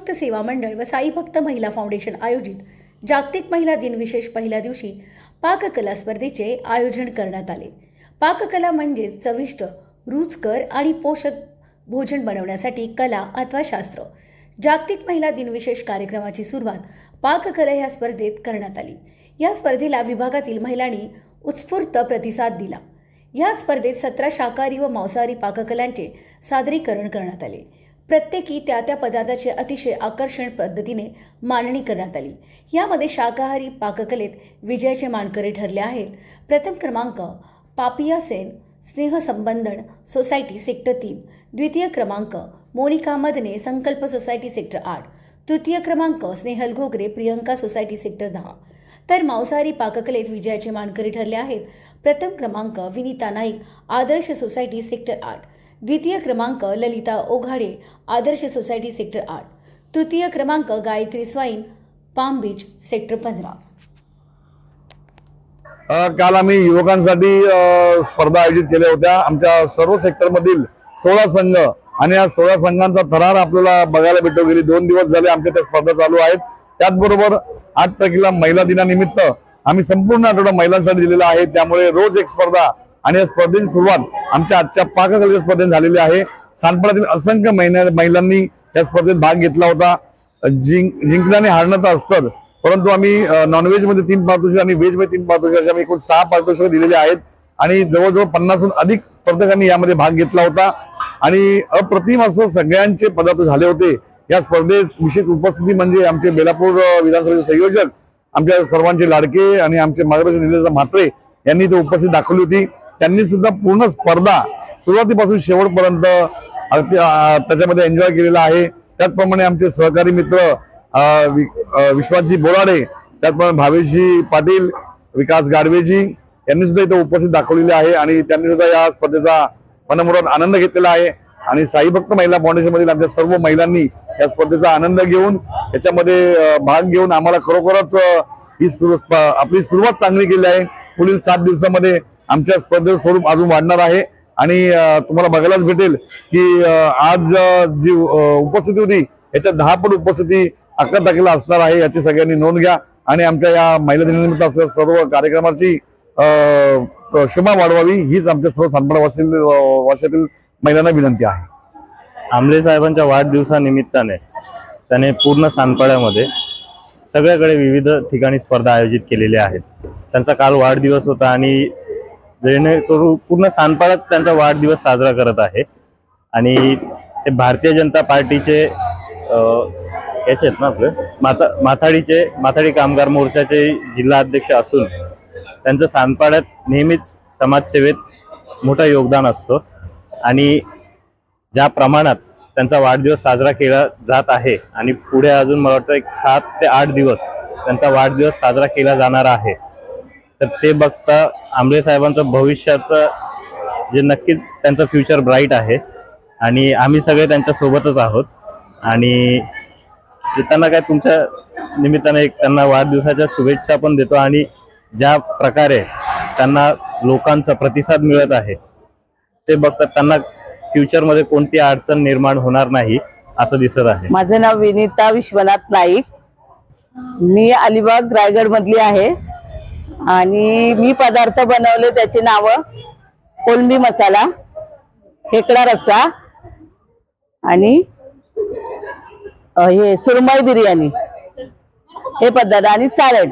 भक्त सेवा मंडळ व साई भक्त महिला फाउंडेशन आयोजित जागतिक महिला दिन विशेष पहिल्या दिवशी पाककला स्पर्धेचे आयोजन करण्यात आले. पाककला म्हणजेच चविष्ट रुचकर आणि पोषक भोजन बनवण्यासाठी कला अथवा शास्त्र. जागतिक महिला दिन विशेष कार्यक्रमाची सुरुवात पाककला या स्पर्धेत करण्यात आली. या स्पर्धेला विभागातील महिलांनी उत्स्फूर्त प्रतिसाद दिला. या स्पर्धेत सतरा शाकाहारी व मांसाहारी पाककलांचे सादरीकरण करण्यात आले. प्रत्येकी त्या त्या पदार्थाचे अतिशय आकर्षण पद्धतीने मांडणी करण्यात आली. यामध्ये शाकाहारी पाककलेत विजयाचे मानकरी ठरले आहेत. प्रथम क्रमांक पापिया सेन स्नेहसंबंधन सोसायटी सेक्टर तीन. द्वितीय क्रमांक मोनिका मदने संकल्प सोसायटी सेक्टर आठ. तृतीय क्रमांक स्नेहल घोगरे प्रियंका सोसायटी सेक्टर दहा. तर मांसाहारी पाककलेत विजयाचे मानकरी ठरले आहेत. प्रथम क्रमांक विनीता नाईक आदर्श सोसायटी सेक्टर आठ. द्वितीय क्रमांक ललिता ओघाडे आदर्श सोसायटी सेक्टर आठ. तृतीय क्रमांक Gayatri Swain Palm Beach sector पंधरा. काल आम्ही युवकांसाठी स्पर्धा आयोजित केल्या होत्या. आमच्या सर्व सेक्टरमधील सोळा संघ आणि या सोळा संघांचा थरार आपल्याला बघायला भेटतो गेली दोन दिवस झाले आमच्या त्या स्पर्धा चालू आहेत. त्याचबरोबर आठ तारखेला महिला दिनानिमित्त आम्ही संपूर्ण आठवडा महिलांसाठी दिलेला आहे. त्यामुळे रोज एक स्पर्धा आणि या स्पर्धेची सुरुवात आमच्या आजच्या पाककलेच्या स्पर्धेत झालेली आहे. सानपणातील असंख्य महिन्या महिलांनी या स्पर्धेत भाग घेतला होता. जिंक जिंकण्याने हारणं तर असतं परंतु आम्ही नॉनव्हेजमध्ये तीन पारितोषिक आणि व्हेजमध्ये तीन पारितोषिक असे आम्ही एकूण सहा पारितोषिक दिलेले आहेत. आणि जवळजवळ पन्नासहून अधिक स्पर्धकांनी यामध्ये भाग घेतला होता. आणि अप्रतिम असं सगळ्यांचे पदार्थ झाले होते. या स्पर्धेत विशेष उपस्थिती म्हणजे आमचे बेलापूर विधानसभेचे संयोजक आमच्या सर्वांचे लाडके आणि आमचे मार्गदर्शक निलेश म्हात्रे यांनी ते उपस्थिती दाखवली होती. त्यांनी सुद्धा पूर्ण स्पर्धा सुरुवातीपासून शेवटपर्यंत त्याच्यामध्ये एन्जॉय केलेला आहे. त्याचप्रमाणे आमचे सहकारी मित्र वि- विश्वासजी बोराडे त्याचप्रमाणे भावेशजी पाटील विकास गाडवेजी यांनी सुद्धा इथे उपस्थित दाखवलेले आहे आणि त्यांनी सुद्धा या स्पर्धेचा मनमुराद आनंद घेतलेला आहे. आणि साईभक्त महिला फाउंडेशन मधील आमच्या सर्व महिलांनी या स्पर्धेचा आनंद घेऊन याच्यामध्ये भाग घेऊन आम्हाला खरोखरच ही सुरु- आपली सुरुवात चांगली केली आहे. पुढील सात दिवसामध्ये आमच्या स्पर्धेचं स्वरूप अजून वाढणार आहे. आणि तुम्हाला बघायलाच भेटेल की आज जी उपस्थिती होती याच्या दहा पट उपस्थिती अकरा तारखेला असणार आहे याची सगळ्यांनी नोंद घ्या. आणि आमच्या या महिला दिनानिमित्त असलेल्या सर्व कार्यक्रमाची क्षमा शोभा वाढवावी हीच आमच्या सर्व सानपाडा वासील वाशातील महिलांना विनंती आहे. आमले साहेबांच्या वाढदिवसानिमित्ताने त्याने पूर्ण सानपाड्यामध्ये सगळ्याकडे विविध ठिकाणी स्पर्धा आयोजित केलेल्या आहेत. त्यांचा काल वाढदिवस होता आणि जेणेकरून पूर्ण सानपाड्यात त्यांचा वाढदिवस साजरा करत आहे. आणि ते भारतीय जनता पार्टीचे याचे आहेत ना आपले माता माथाडीचे माथाडी कामगार मोर्चाचे जिल्हा अध्यक्ष असून त्यांचं सानपाड्यात नेहमीच समाजसेवेत मोठं योगदान असतं. आणि ज्या प्रमाणात त्यांचा वाढदिवस साजरा केला जात आहे आणि पुढे अजून मला वाटतं एक सात ते आठ दिवस त्यांचा वाढदिवस साजरा केला जाणार आहे. तर ते बघता आंबळे साहेबांचं भविष्याचं जे नक्कीच त्यांचं फ्युचर ब्राईट आहे. आणि आम्ही सगळे त्यांच्या सोबतच आहोत. आणि त्यांना काय तुमच्या निमित्ताने एक त्यांना वाढदिवसाच्या शुभेच्छा पण देतो आणि ज्या प्रकारे त्यांना लोकांचा प्रतिसाद मिळत आहे ते बघतात त्यांना फ्युचरमध्ये कोणती अडचण निर्माण होणार नाही असं दिसत आहे. माझं नाव विनीता विश्वनाथ नाईक. मी अलिबाग रायगड मधली आहे. आणि मी पदार्थ बनवले त्याची नावं. कोलंबी मसाला खेकडा रस्सा आणि हे सुरमई बिर्याणी. हे पदार्थ आणि सॅलड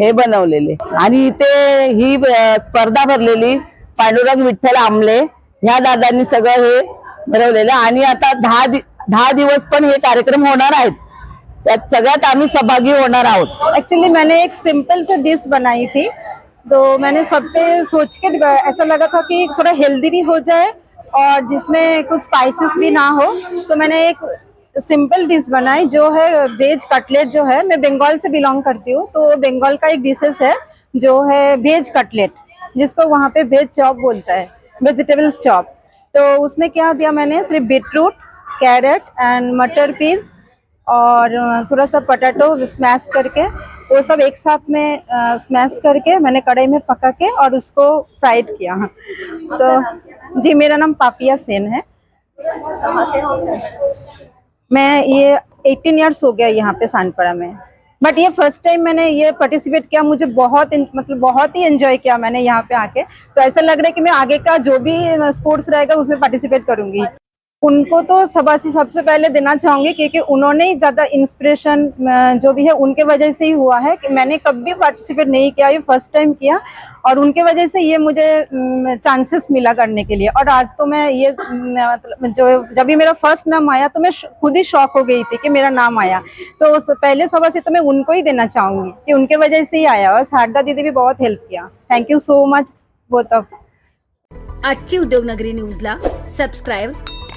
हे बनवलेले. आणि इथे ही स्पर्धा भरलेली पांडुरंग विठ्ठल आमले. ह्या दादांनी सगळं हे भरवलेलं आणि आता दहा दि- दहा दिवस पण हे कार्यक्रम होणार आहेत. त्यात सगळ्यात सहभागी आहोत. एक्चुअली मैंने एक सिंपल से डिश बनाई थी. तो मैंने सब पे सोच के, ऐसा लगा था कि थोड़ा हेल्दी भी हो जाए और जिसमें कुछ स्पाइसेस भी ना हो तो मैंने एक सिंपल डिश बनाई जो है वेज कटलेट जो है। मैं बंगाल से बिलोंग करती हूँ तो बंगाल का एक डिशेस है जो है वेज कटलेट जिसको वहाँ पे वेज चॉप बोलता है वेजिटेबल्स चॉप तो उसमें क्या दिया मैंने? सिर्फ़ बीटरूट कैरेट एंड मटर पीस और थोड़ा सा पटाटो स्मैश करके, वो सब एक साथ में स्मैश करके मैंने कढ़ाई में पका के और उसको फ्राइड किया। तो जी, मेरा नाम पापिया सेन है। मैं ये 18 इयर्स हो गया यहाँ पे सानपड़ा में। बट ये फ़र्स्ट टाइम मैंने ये पार्टिसिपेट किया, मुझे बहुत मतलब बहुत ही एंजॉय किया मैंने यहाँ पे आके। तो ऐसा लग रहा है कि मैं आगे का जो भी स्पोर्ट्स रहेगा, उसमें पार्टिसिपेट करूँगी। उनको तो सबासी सबसे पहले देना चाहूँगी, क्योंकि उन्होंने ही ज़्यादा इंस्पिरेशन जो भी है, उनके वजह से ही हुआ है कि मैंने कभी पार्टिसिपेट नहीं किया, ये फ़र्स्ट टाइम किया और उनके वजह से ये मुझे चांसेस मिला करने के लिए। और आज तो मैं ये मतलब जो जब भी मेरा फ़र्स्ट नाम आया तो मैं खुद ही शॉक हो गई थी कि मेरा नाम आया। तो पहले सभा से तो मैं उनको ही देना चाहूँगी कि उनके वजह से ही आया और शारदा दीदी भी बहुत help KIA. Thank you so much both of आजची उद्योगनगरी न्यूजला सबस्क्राईब